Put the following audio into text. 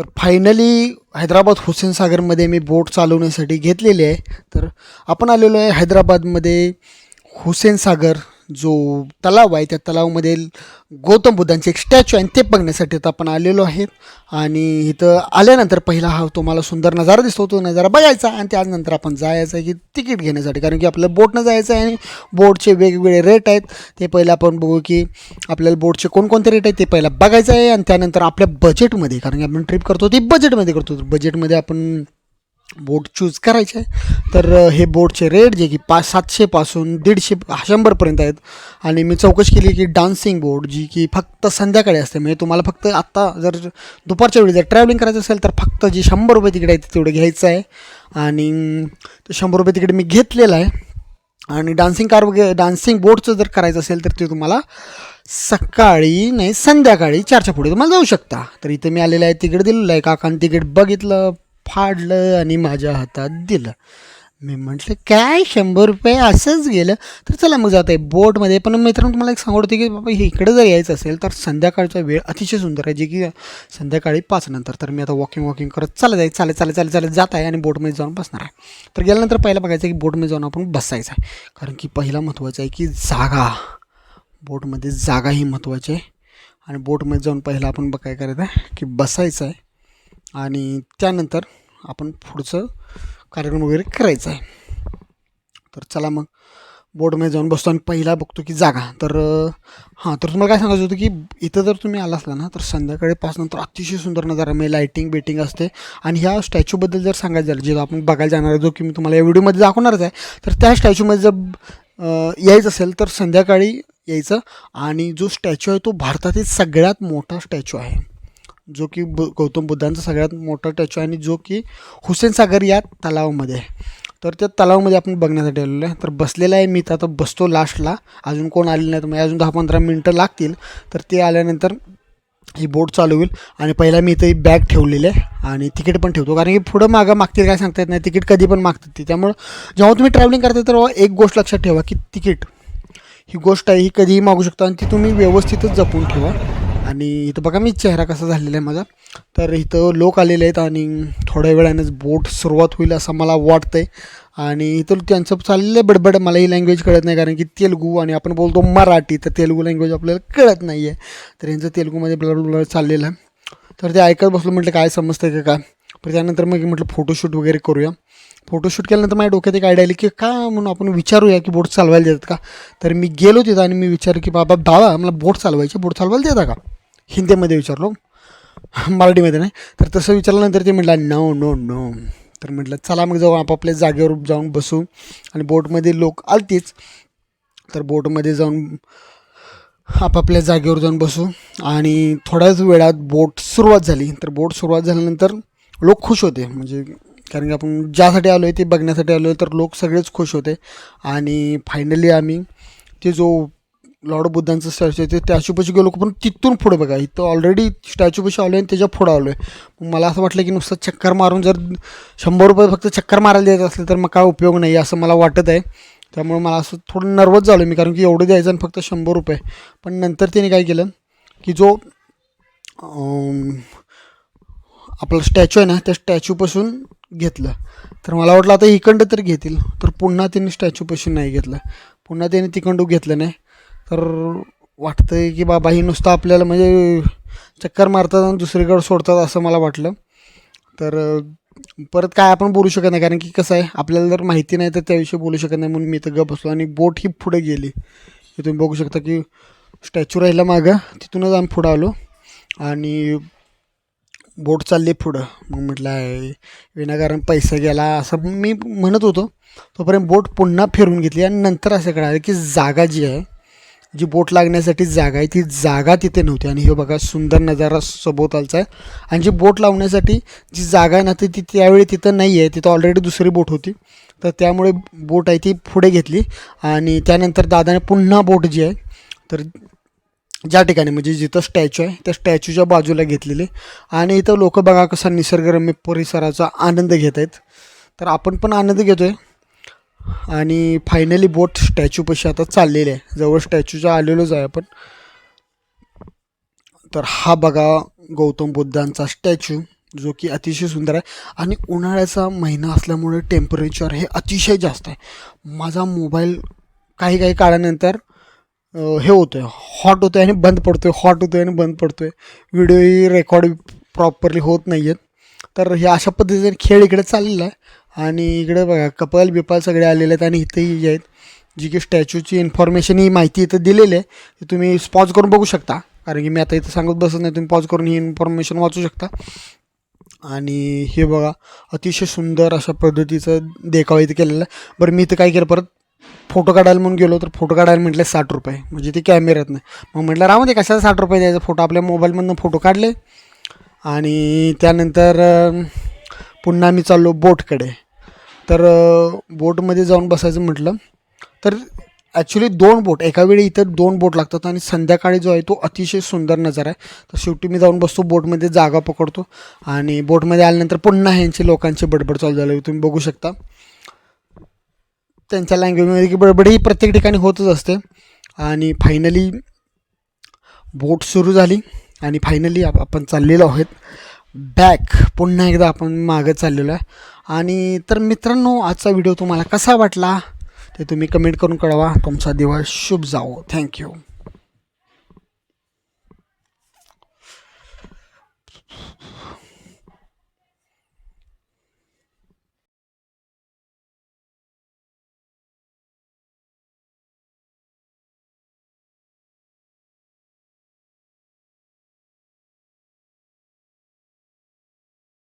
तर फायनली हैदराबाद हुसेन सागरमध्ये मी बोट चालवण्यासाठी घेतलेली आहे. तर आपण आलेलो आहे हैदराबादमध्ये हुसेन सागर. जो तलाव आहे त्या तलावामध्ये गौतम बुद्धांचे एक स्टॅच्यू आहे ते बघण्यासाठी आपण आलेलो आहेत. आणि इथं आल्यानंतर पहिला हा तुम्हाला सुंदर नजारा दिसतो तो नजारा बघायचा आणि त्यानंतर आपण जायचं आहे की तिकीट घेण्यासाठी. कारण की आपल्याला बोटनं जायचं आहे आणि बोटचे वेगवेगळे रेट आहेत. ते पहिलं आपण बघू की आपल्याला बोटचे कोणकोणते रेट आहेत ते पहिला बघायचं आहे आणि त्यानंतर आपल्या बजेटमध्ये कारण की आपण ट्रिप करतो ती बजेटमध्ये करतो. बजेटमध्ये आपण बोट चूज करायचे आहे. तर हे बोटचे रेट जे की पाच सातशेपासून दीडशे शंभरपर्यंत आहेत. आणि मी चौकशी केली की डान्सिंग बोट जी की फक्त संध्याकाळी असते म्हणजे तुम्हाला फक्त आत्ता जर दुपारच्या वेळी जर ट्रॅव्हलिंग करायचं असेल तर फक्त जी शंभर रुपये तिकीट आहे ते तेवढं घ्यायचं आहे. आणि ते शंभर रुपये तिकीट मी घेतलेलं आहे. आणि डान्सिंग कार वगैरे डान्सिंग बोटचं जर करायचं असेल तर ते तुम्हाला सकाळी नाही संध्याकाळी चारच्या पुढे तुम्हाला जाऊ शकता. तर इथं मी आलेलं आहे तिकीट दिलेलं आहे. काकांनी तिकीट बघितलं. फाडलं आणि माझ्या हातात दिलं. मी म्हटलं काय? शंभर रुपये असंच गेलं? तर चला मग जात आहे बोटमध्ये. पण मित्रांनो तुम्हाला एक सांगत होते की बाबा हे इकडे जर यायचं असेल तर संध्याकाळचा वेळ अतिशय सुंदर आहे जे की संध्याकाळी पाच नंतर. तर मी आता वॉकिंग वॉकिंग करत चालत आहे चालत चालत चालत चालत जात आहे आणि बोटमध्ये जाऊन बसणार आहे. तर गेल्यानंतर पहिलं बघायचं आहे की बोटमध्ये जाऊन आपण बसायचं आहे. कारण की पहिला महत्त्वाचं आहे की जागा. बोटमध्ये जागा ही महत्त्वाची आहे. आणि बोटमध्ये जाऊन पहिला आपण बघ काय करायचं आहे की बसायचं आहे. आणि त्यानंतर आपण पुढचं कार्यक्रम वगैरे करायचं आहे. तर चला मग बोर्डमध्ये जाऊन बसतो आणि पहिला बघतो की जागा. तर हां तर तुम्हाला काय सांगायचं होतं की इथं जर तुम्ही आला असला ना तर संध्याकाळी पाच नंतर अतिशय सुंदर नजारा म्हणजे लाईटिंग बेटिंग असते. आणि ह्या स्टॅच्यूबद्दल जर सांगायचं झालं जे आपण बघायला जाणार आहे जो की मी तुम्हाला या व्हिडिओमध्ये दाखवणारच आहे तर त्या स्टॅच्यूमध्ये जर यायचं असेल तर संध्याकाळी यायचं. आणि जो स्टॅच्यू आहे तो भारतातील सगळ्यात मोठा स्टॅच्यू आहे. जो की बु गौतम बुद्धांचा सगळ्यात मोठा स्टॅच्यू आहे आणि जो की हुसेन सागर या तलावामध्ये आहे. तर त्या तलावामध्ये आपण बघण्यासाठी आलेलो आहे. तर बसलेला आहे मी तर आता बसतो लास्टला अजून कोण आलेलं नाही तर म्हणजे अजून दहा पंधरा मिनटं लागतील. तर ते आल्यानंतर ही बोट चालू होईल. आणि पहिला मी इथं ही बॅग ठेवलेली आहे आणि तिकीट पण ठेवतो. कारण की पुढं मागं मागतील काय सांगता येत नाही. तिकीट कधी पण मागतात ती. त्यामुळं जेव्हा तुम्ही ट्रॅव्हलिंग करता तर एक गोष्ट लक्षात ठेवा की तिकीट ही गोष्ट आहे ही कधीही मागू शकता आणि ती तुम्ही व्यवस्थितच जपून ठेवा. आणि इथं बघा मी चेहरा कसा झालेला आहे माझा. तर इथं लोक आलेले आहेत आणि थोड्या वेळानेच बोट सुरुवात होईल असं मला वाटतंय. आणि इथं त्यांचं चाललेलं आहे बडबड मला ही लँग्वेज कळत नाही कारण की तेलगू आणि आपण बोलतो मराठी तर तेलगू लँग्वेज आपल्याला कळत नाही आहे तर यांचं तेलगूमध्ये ब्लड चाललेलं आहे. तर ते ऐकत बसलो म्हटलं काय समजतं का काय? पण त्यानंतर मग म्हटलं फोटोशूट वगैरे करूया. फोटोशूट केल्यानंतर माझ्या डोक्यात एक आयडिया आली की का म्हणून आपण विचारूया की बोट चालवायला देतात का? तर मी गेलो तिथं आणि मी विचारू की बाबा दावा मला बोट चालवायची बोट चालवायला देता का? हिंदीमध्ये विचारलो. मराठीमध्ये नाही. तर तसं विचारल्यानंतर ते म्हटलं नो नो नो तर म्हटलं चला मग जाऊ आपापल्या जागेवर जाऊन बसू. आणि बोटमध्ये लोक आलतीच. तर बोटमध्ये जाऊन आपापल्या जागेवर जाऊन बसू. आणि थोड्याच वेळात बोट सुरुवात झाली. तर बोट सुरुवात झाल्यानंतर लोक खुश होते. म्हणजे कारण की आपण ज्यासाठी आलो आहे ते बघण्यासाठी आलो आहे तर लोक सगळेच खुश होते. आणि फायनली आम्ही ते जो लॉर्ड बुद्धांचं स्टॅच्यू आहे ते स्टॅच्यूपाशी गेलो पण तिथून पुढे बघा इथं ऑलरेडी स्टॅच्यूपाशी आलो आहे आणि त्याच्या पुढं आलो आहे मला असं वाटलं की नुसतं चक्कर मारून जर शंभर रुपये फक्त चक्कर मारायला द्यायचं असलं तर मग काय उपयोग नाही असं मला वाटत आहे. त्यामुळे मला असं थोडं नर्वस झालो मी कारण की एवढं द्यायचं आणि फक्त शंभर रुपये. पण नंतर त्याने काय केलं की जो आपला स्टॅच्यू आहे ना त्या स्टॅच्यूपासून घेतलं. तर मला वाटलं आता इकडं तर घेतील तर पुन्हा त्यांनी स्टॅच्यूपासून नाही घेतलं. पुन्हा त्यांनी तिकडं घेतलं नाही. तर वाटतंय की बाबा ही नुसतं आपल्याला म्हणजे चक्कर मारतात आणि दुसरीकडे सोडतात असं मला वाटलं. तर परत काय आपण बोलू शकत नाही कारण की कसं आहे आपल्याला जर माहिती नाही तर त्याविषयी बोलू शकत नाही म्हणून मी इथं गप बसलो आणि बोट ही पुढे गेली. हे तुम्ही बघू शकता की स्टॅच्यू राहिला मागं तिथूनच आम्ही पुढं आलो. आणि बोट चालली पुढं. मग म्हटलं आहे विनाकारण पैसा गेला असं मी म्हणत होतो. तोपर्यंत बोट पुन्हा फिरून घेतली आणि नंतर असं कळालं की जागा जी आहे जी बोट लागण्यासाठी जागा आहे ती जागा तिथे नव्हती. आणि हे बघा सुंदर नजारा सभोवतालचा आहे. आणि जी बोट लावण्यासाठी जी जागा आहे ना ती ती त्यावेळी तिथं नाही आहे. तिथं ऑलरेडी दुसरी बोट होती. तर त्यामुळे बोट आहे ती पुढे घेतली. आणि त्यानंतर दादाने पुन्हा बोट जी आहे तर ज्या ठिकाणी म्हणजे जिथं स्टॅच्यू आहे त्या स्टॅच्यूच्या बाजूला घेतलेले. आणि इथं लोक बघा कसा निसर्गरम्य परिसराचा आनंद घेत आहेत. तर आपण पण आनंद घेतो आहे आणि फायनली बोट स्टॅच्यूपाशी आता चाललेली आहे. जवळ स्टॅच्यूच्या आलेलोच आहे आपण. तर हा बघा गौतम बुद्धांचा स्टॅच्यू जो की अतिशय सुंदर आहे. आणि उन्हाळ्याचा महिना असल्यामुळे टेम्परेचर हे अतिशय जास्त आहे. माझा मोबाईल काही काही काळानंतर हे होतं आहे हॉट होतं आहे आणि बंद पडतो आहे हॉट होतो आहे आणि बंद पडतो आहे व्हिडिओही रेकॉर्ड प्रॉपरली होत नाही आहेत तर हे अशा पद्धतीने खेळ इकडे चाललेला आहे. आणि इकडे बघा कपल बिपाल सगळे आलेले आहेत आणि इथेही जे आहेत जी की स्टॅच्यूची इन्फॉर्मेशन ही माहिती इथं दिलेली आहे तुम्ही पॉज करून बघू शकता. कारण की मी आता इथं सांगत बसत नाही तुम्ही पॉज करून ही इन्फॉर्मेशन वाचू शकता. आणि हे बघा अतिशय सुंदर अशा पद्धतीचं देखावा इथं केलेलं आहे. बरं मी इथं काय केलं परत? फोटो काढायला म्हणून गेलो तर फोटो काढायला म्हटलं साठ रुपये. म्हणजे ते कॅमेऱ्यात नाही मग म्हटलं राहू दे कशाला साठ रुपये द्यायचा? फोटो आपल्या मोबाईलमधनं फोटो काढले. आणि त्यानंतर पुन्हा मी चाललो बोटकडे. तर बोटमध्ये जाऊन बसायचं म्हटलं तर ॲक्च्युली दोन बोट एका वेळी इथं दोन बोट लागतात आणि संध्याकाळी जो आहे तो अतिशय सुंदर नजारा आहे. तर शेवटी मी जाऊन बसतो बोटमध्ये जागा पकडतो आणि बोटमध्ये आल्यानंतर पुन्हा ह्यांची लोकांची बडबड चालू झाली. तुम्ही बघू शकता. त्यांच्या लँग्वेजमध्ये की बडबड ही प्रत्येक ठिकाणी होतच असते. आणि फायनली बोट सुरू झाली आणि फायनली आपण चाललेलो आहोत. बॅक पुन्हा एकदा आपण मागं चाललेलो आहे. आणि तर मित्रांनो आजचा व्हिडिओ तुम्हाला कसा वाटला? ते तुम्ही कमेंट करून कळवा. तुमचा दिवस शुभ जावो. थँक्यू